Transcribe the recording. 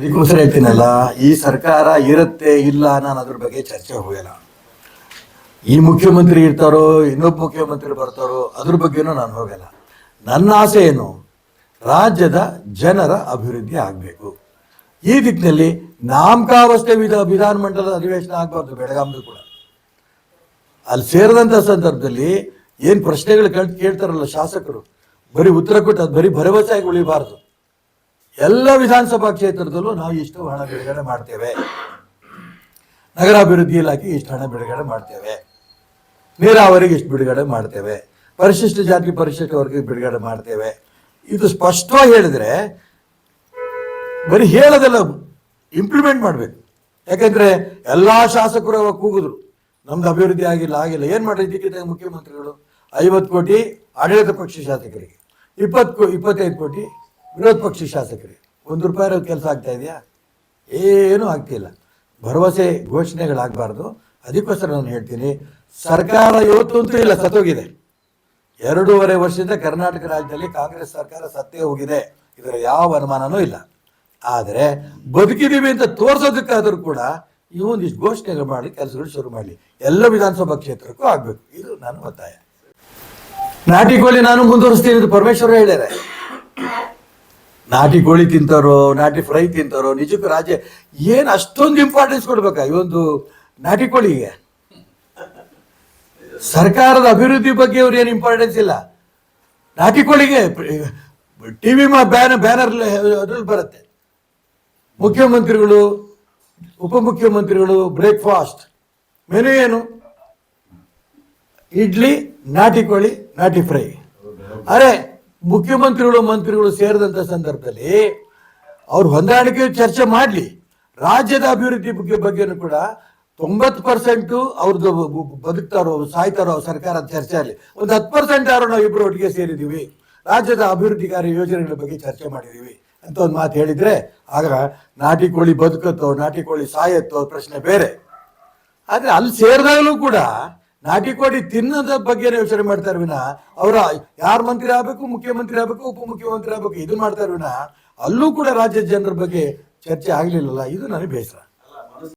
ಅದಕ್ಕೋಸ್ಕರ ಹೇಳ್ತೀನಲ್ಲ ಈ ಸರ್ಕಾರ ಇರುತ್ತೆ ಇಲ್ಲ ನಾನು ಅದ್ರ ಬಗ್ಗೆ ಚರ್ಚೆ ಹೋಗಲ್ಲ. ಈ ಮುಖ್ಯಮಂತ್ರಿ ಇರ್ತಾರೋ, ಇನ್ನೊಬ್ಬ ಮುಖ್ಯಮಂತ್ರಿ ಬರ್ತಾರೋ, ಅದ್ರ ಬಗ್ಗೆನೂ ನಾನು ಹೋಗಲ್ಲ. ನನ್ನ ಆಸೆ ಏನು? ರಾಜ್ಯದ ಜನರ ಅಭಿವೃದ್ಧಿ ಆಗಬೇಕು. ಈ ದಿಕ್ಕಿನಲ್ಲಿ ನಾಮಕಾವಸ್ಥೆ ವಿಧ ವಿಧಾನಮಂಡಲದ ಅಧಿವೇಶನ ಆಗಬಾರ್ದು ಬೆಳಗಾಂದು ಕೂಡ. ಅಲ್ಲಿ ಸೇರಿದಂಥ ಸಂದರ್ಭದಲ್ಲಿ ಏನು ಪ್ರಶ್ನೆಗಳು ಕೇಳ್ ಕೇಳ್ತಾರಲ್ಲ ಶಾಸಕರು, ಬರೀ ಉತ್ತರ ಕೊಟ್ಟು ಅದು ಬರೀ ಭರವಸೆಯಾಗಿ ಉಳಿಬಾರ್ದು. ಎಲ್ಲ ವಿಧಾನಸಭಾ ಕ್ಷೇತ್ರದಲ್ಲೂ ನಾವು ಇಷ್ಟು ಹಣ ಬಿಡುಗಡೆ ಮಾಡ್ತೇವೆ. ನಗರಾಭಿವೃದ್ಧಿ ಇಲಾಖೆ ಇಷ್ಟು ಹಣ ಬಿಡುಗಡೆ ಮಾಡ್ತೇವೆ. ನೀರಾವರಿಗೆ ಇಷ್ಟು ಬಿಡುಗಡೆ ಮಾಡ್ತೇವೆ. ಪರಿಶಿಷ್ಟ ಜಾತಿ ಪರಿಶಿಷ್ಟ ವರ್ಗಕ್ಕೆ ಬಿಡುಗಡೆ ಮಾಡ್ತೇವೆ. ಇದು ಸ್ಪಷ್ಟವಾಗಿ ಹೇಳಿದ್ರೆ ಬರೀ ಹೇಳೋದಲ್ಲ ಇಂಪ್ಲಿಮೆಂಟ್ ಮಾಡಬೇಕು. ಯಾಕಂದ್ರೆ ಎಲ್ಲಾ ಶಾಸಕರು ಅವಾಗ ಕೂಗಿದ್ರು, ನಮ್ದು ಅಭಿವೃದ್ಧಿ ಆಗಿಲ್ಲ ಆಗಿಲ್ಲ. ಏನು ಮಾಡಿದ್ದಕ್ಕಿಂತ ಮುಖ್ಯಮಂತ್ರಿಗಳು? ಐವತ್ತು ಕೋಟಿ ಆಡಳಿತ ಪಕ್ಷ ಶಾಸಕರಿಗೆ. ಇಪ್ಪತ್ತು ಇಪ್ಪತ್ತೈದು ಕೋಟಿ ವಿರೋಧ ಪಕ್ಷ ಶಾಸಕರಿಗೆ ಒಂದು ರೂಪಾಯಿ ಕೆಲಸ ಆಗ್ತಾ ಇದೆಯಾ? ಏನೂ ಆಗ್ತಿಲ್ಲ ಭರವಸೆ ಘೋಷಣೆಗಳಾಗಬಾರ್ದು. ಅದಕ್ಕೋಸ್ಕರ ನಾನು ಹೇಳ್ತೀನಿ, ಸರ್ಕಾರ ಇವತ್ತಂತೂ ಇಲ್ಲ, ಸತ್ತೋಗಿದೆ. ಎರಡೂವರೆ ವರ್ಷದಿಂದ ಕರ್ನಾಟಕ ರಾಜ್ಯದಲ್ಲಿ ಕಾಂಗ್ರೆಸ್ ಸರ್ಕಾರ ಸತ್ತೇ ಹೋಗಿದೆ. ಇದರ ಯಾವ ಅನುಮಾನನೂ ಇಲ್ಲ. ಆದರೆ ಬದುಕಿದೀವಿ ಅಂತ ತೋರಿಸೋದಕ್ಕಾದರೂ ಕೂಡ ಈ ಒಂದಿಷ್ಟು ಘೋಷಣೆಗಳು ಮಾಡಿ, ಕೆಲಸಗಳು ಶುರು ಮಾಡಲಿ. ಎಲ್ಲ ವಿಧಾನಸಭಾ ಕ್ಷೇತ್ರಕ್ಕೂ ಆಗಬೇಕು. ಇದು ನನ್ನ ಒತ್ತಾಯ. ನಾಟಿ ಕೋಳಿ ನಾನು ಮುಂದುವರಿಸ್ತೀನಿ ಅಂತ ಪರಮೇಶ್ವರ ಹೇಳ್ಯಾರೆ. ನಾಟಿ ಕೋಳಿ ತಿಂತಾರೋ, ನಾಟಿ ಫ್ರೈ ತಿಂತಾರೋ, ನಿಜಕ್ಕೂ ರಾಜ್ಯ ಏನು ಅಷ್ಟೊಂದು ಇಂಪಾರ್ಟೆನ್ಸ್ ಕೊಡ್ಬೇಕಾ ಈ ಒಂದು ನಾಟಿ ಕೋಳಿಗೆ? ಸರ್ಕಾರದ ಅಭಿವೃದ್ಧಿ ಬಗ್ಗೆ ಅವ್ರು ಏನು ಇಂಪಾರ್ಟೆನ್ಸ್ ಇಲ್ಲ. ನಾಟಿ ಕೋಳಿಗೆ ಟಿವಿ ಬ್ಯಾನರ್ ಬ್ಯಾನರ್ ಅದ್ರಲ್ಲಿ ಬರುತ್ತೆ. ಮುಖ್ಯಮಂತ್ರಿಗಳು, ಉಪಮುಖ್ಯಮಂತ್ರಿಗಳು ಬ್ರೇಕ್ಫಾಸ್ಟ್ ಮೆನು ಏನು? ಇಡ್ಲಿ, ನಾಟಿ ಕೋಳಿ, ನಾಟಿ ಫ್ರೈ. ಅರೆ ಮುಖ್ಯಮಂತ್ರಿಗಳು, ಮಂತ್ರಿಗಳು ಸೇರಿದಂಥ ಸಂದರ್ಭದಲ್ಲಿ ಅವ್ರು ಹೊಂದಾಣಿಕೆ ಚರ್ಚೆ ಮಾಡಲಿ. ರಾಜ್ಯದ ಅಭಿವೃದ್ಧಿ ಬಗ್ಗೆ ಬಗ್ಗೆನೂ ಕೂಡ ತೊಂಬತ್ತು ಪರ್ಸೆಂಟು ಅವ್ರದ್ದು ಬದುಕ್ತಾರೋ, ಸಾಯ್ತಾರೋ ಸರ್ಕಾರ ಚರ್ಚೆ ಆಗಲಿ. ಒಂದು ಹತ್ತು ಪರ್ಸೆಂಟ್ ಯಾರು ನಾವು ಇಬ್ಬರು ಒಟ್ಟಿಗೆ ಸೇರಿದ್ದೀವಿ. ರಾಜ್ಯದ ಅಭಿವೃದ್ಧಿ ಕಾರ್ಯ ಯೋಜನೆಗಳ ಬಗ್ಗೆ ಚರ್ಚೆ ಮಾಡಿದ್ದೀವಿ ಅಂತ ಒಂದು ಮಾತು ಹೇಳಿದ್ರೆ ಆಗ ನಾಟಿ ಕೋಳಿ ಬದುಕತ್ತೋ, ನಾಟಿ ಕೋಳಿ ಸಾಯತ್ತೋ ಪ್ರಶ್ನೆ ಬೇರೆ. ಆದ್ರೆ ಅಲ್ಲಿ ಸೇರಿದಾಗಲೂ ಕೂಡ ನಾಟಿ ಕೋಟಿ ತಿನ್ನದ ಬಗ್ಗೆ ಯೋಚನೆ ಮಾಡ್ತಾರೆ ವಿನ ಅವರ ಯಾರು ಮಂತ್ರಿ ಆಗ್ಬೇಕು, ಮುಖ್ಯಮಂತ್ರಿ ಆಗ್ಬೇಕು, ಉಪಮುಖ್ಯಮಂತ್ರಿ ಆಗ್ಬೇಕು, ಇದು ಮಾಡ್ತಾರೆ ವಿನ ಅಲ್ಲೂ ಕೂಡ ರಾಜ್ಯದ ಜನರ ಬಗ್ಗೆ ಚರ್ಚೆ ಆಗ್ಲಿಲ್ಲಲ್ಲ. ಇದು ನನಗೆ ಬೇಸರ.